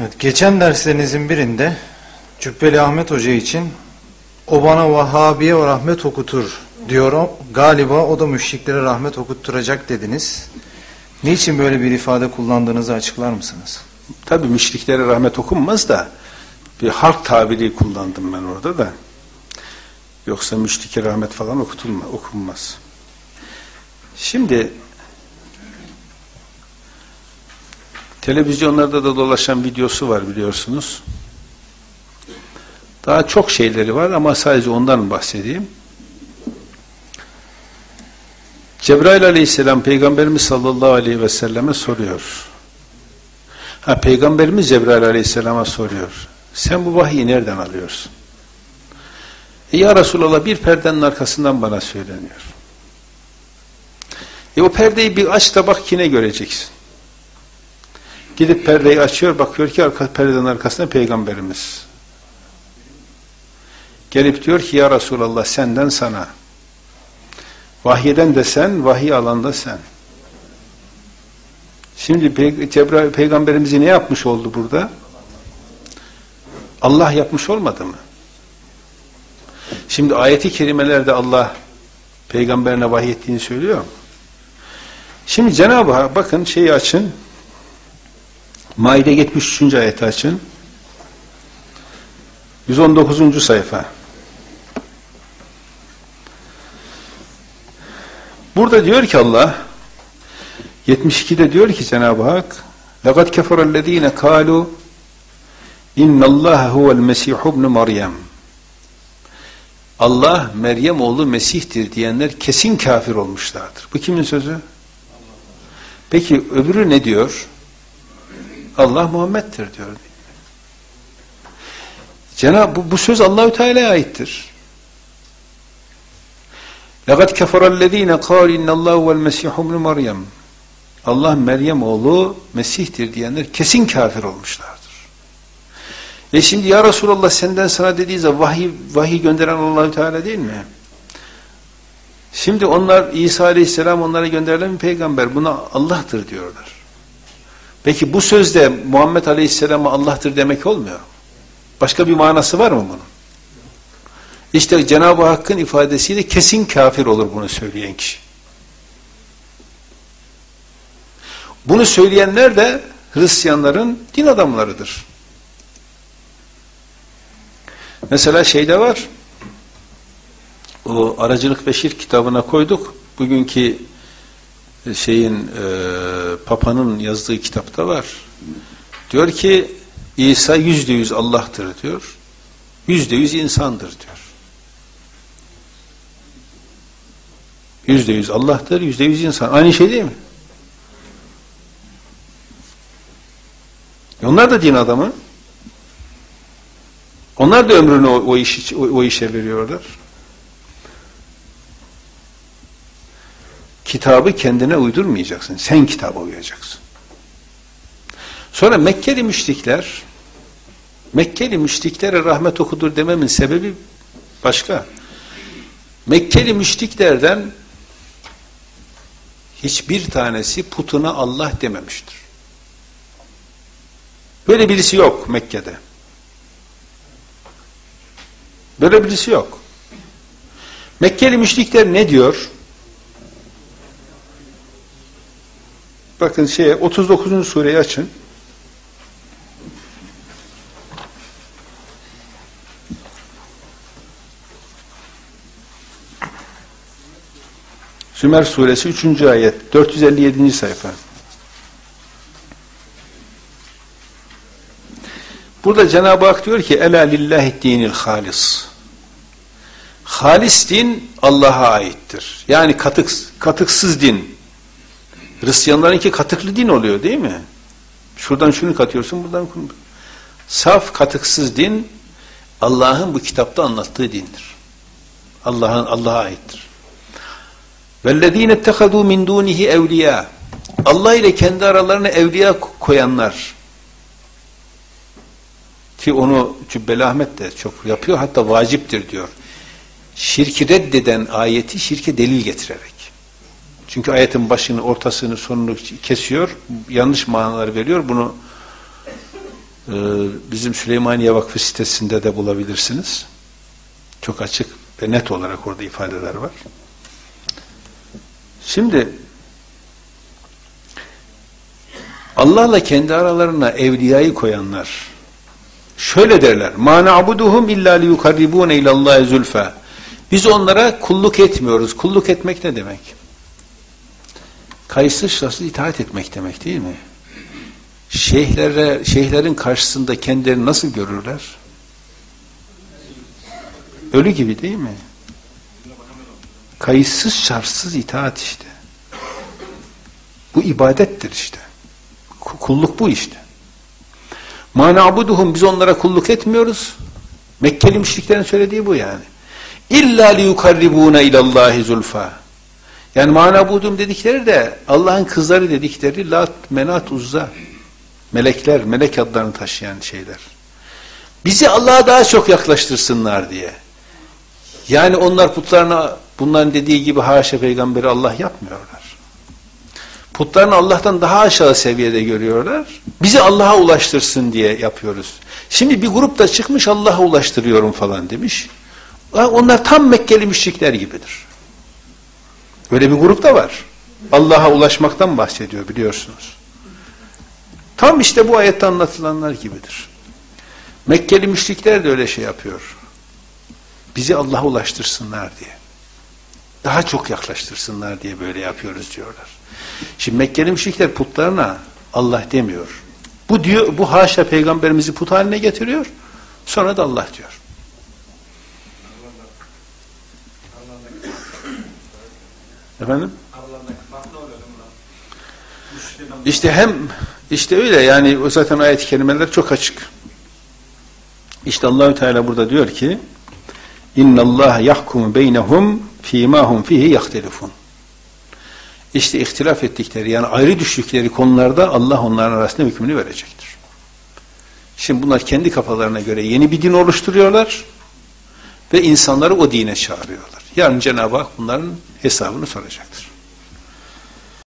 Evet, geçen derslerinizin birinde Cübbeli Ahmet Hoca için o bana Vahhabiye ve rahmet okutur diyor. O, Galiba o da müşriklere rahmet okutturacak dediniz. Niçin böyle bir ifade kullandığınızı açıklar mısınız? Tabi müşriklere rahmet okunmaz da bir halk tabiri kullandım ben orada da. Yoksa müşrike rahmet falan okutulma, okunmaz. Şimdi televizyonlarda da dolaşan videosu var biliyorsunuz. Daha çok şeyleri var ama sadece ondan bahsedeyim. Cebrail aleyhisselam peygamberimiz sallallahu aleyhi ve selleme soruyor. Ha peygamberimiz Cebrail aleyhisselama soruyor. Sen bu vahiyi nereden alıyorsun? E, ya Resulallah bir perdenin arkasından bana söyleniyor. E o perdeyi bir aç da bak yine göreceksin. Gidip perdeyi açıyor, bakıyor ki arka, perdenin arkasında peygamberimiz. Gelip diyor ki ya Resulallah senden sana. Vahyeden de sen, vahiy alan da sen. Şimdi Pey Cebrail peygamberimizi ne yapmış oldu burada? Allah yapmış olmadı mı? Şimdi ayeti kerimelerde Allah peygamberine vahyettiğini söylüyor. Şimdi Cenab-ı Hak bakın şeyi açın. Maide 73. ayeti açın. 119. sayfa. Burada diyor ki Allah 72'de diyor ki Cenab-ı Hak لَقَدْ كَفَرَ الَّذ۪ينَ قَالُوا اِنَّ اللّٰهَ هُوَ الْمَسِيحُ ابْنُ مَرْيَمْ Allah Meryem oğlu Mesih'tir diyenler kesin kafir olmuşlardır. Bu kimin sözü? Peki öbürü ne diyor? Allah Muhammed'dir diyor. Cenab bu, bu söz Allahü Teala'ya aittir. Laqad keferellezine kâl innallâhu vel mesihum ibn Meryem. Allah Meryem oğlu Mesih'tir diyenler kesin kafir olmuşlardır. E şimdi ya Resulallah senden sana dediği vahiy, vahiy gönderen Allahü Teala değil mi? Şimdi onlar İsa Aleyhisselam onlara gönderilen bir peygamber. Buna Allah'tır diyorlar. Peki bu sözde Muhammed Aleyhisselam'a Allah'tır demek olmuyor. Başka bir manası var mı bunun? İşte Cenab-ı Hakk'ın ifadesiyle kesin kafir olur bunu söyleyen kişi. Bunu söyleyenler de Hristiyanların din adamlarıdır. Mesela şeyde var, o Aracılık ve Şirk kitabına koyduk. Bugünkü şeyin e, Papa'nın yazdığı kitapta var. Diyor ki İsa yüzde yüz Allah'tır diyor. Yüzde yüz insandır diyor. Yüzde yüz Allah'tır, yüzde yüz insan. Aynı şey değil mi? E onlar da din adamı. Onlar da ömrünü o, o, iş, o, o işe veriyorlar. Kitabı kendine uydurmayacaksın. Sen kitaba uyacaksın. Sonra Mekkeli müşrikler Mekkeli müşriklere rahmet okudur dememin sebebi başka. Mekkeli müşriklerden hiçbir tanesi putuna Allah dememiştir. Böyle birisi yok Mekke'de. Böyle birisi yok. Mekkeli müşrikler ne diyor? Bakın şeye 39. sureyi açın. Sümer suresi 3. ayet 457. sayfa. Burada Cenab-ı Hak diyor ki Ela lillahi dinil halis. Halis din Allah'a aittir. Yani katık, katıksız din. Hristiyanlarınki katıklı din oluyor değil mi? Şuradan şunu katıyorsun, buradan şunu. Saf katıksız din Allah'ın bu kitapta anlattığı dindir. Allah'ın Allah'a aittir. وَالَّذ۪ينَ اتَّخَذُوا مِنْ دُونِهِ اَوْلِيَا Allah ile kendi aralarına evliya koyanlar ki onu Cübbeli Ahmet de çok yapıyor hatta vaciptir diyor. Şirki reddeden ayeti şirke delil getirerek. Çünkü ayetin başını, ortasını, sonunu kesiyor, yanlış manalar veriyor. Bunu Ee, bizim Süleymaniye Vakfı sitesinde de bulabilirsiniz. Çok açık ve net olarak orada ifadeler var. Şimdi Allah'la kendi aralarına evliyayı koyanlar şöyle derler. Ma na'buduhum illa liyukarribune ilallahi zulfa. Biz onlara kulluk etmiyoruz. Kulluk etmek ne demek? Kayıtsız şartsız itaat etmek demek değil mi? Şeyhlere, şeyhlerin karşısında kendilerini nasıl görürler? Ölü gibi değil mi? Kayıtsız şartsız itaat işte. Bu ibadettir işte. Kulluk bu işte. Ma na'buduhum biz onlara kulluk etmiyoruz. Mekkeli müşriklerin söylediği bu yani. İlla liyukarribuna ilallahi zulfa. Yani manabudum dedikleri de Allah'ın kızları dedikleri Lat, Menat, Uzza. Melekler, melek adlarını taşıyan şeyler. Bizi Allah'a daha çok yaklaştırsınlar diye. Yani onlar putlarına bunların dediği gibi haşa peygamberi Allah yapmıyorlar. Putlarını Allah'tan daha aşağı seviyede görüyorlar. Bizi Allah'a ulaştırsın diye yapıyoruz. Şimdi bir grup da çıkmış Allah'a ulaştırıyorum falan demiş. Onlar tam Mekkeli müşrikler gibidir. Öyle bir grup da var. Allah'a ulaşmaktan bahsediyor biliyorsunuz. Tam işte bu ayette anlatılanlar gibidir. Mekkeli müşrikler de öyle şey yapıyor. Bizi Allah'a ulaştırsınlar diye. Daha çok yaklaştırsınlar diye böyle yapıyoruz diyorlar. Şimdi Mekkeli müşrikler putlarına Allah demiyor. Bu diyor, bu haşa peygamberimizi put haline getiriyor. Sonra da Allah diyor. Efendim? İşte hem işte öyle yani zaten ayet-i kerimeler çok açık. İşte Allahü Teala burada diyor ki İnna Allah yahkumu beynehum fîmâ hum fihi yahtelifun. İşte ihtilaf ettikleri yani ayrı düştükleri konularda Allah onların arasında hükmünü verecektir. Şimdi bunlar kendi kafalarına göre yeni bir din oluşturuyorlar ve insanları o dine çağırıyorlar. Yarın Cenab-ı Hak bunların hesabını soracaktır.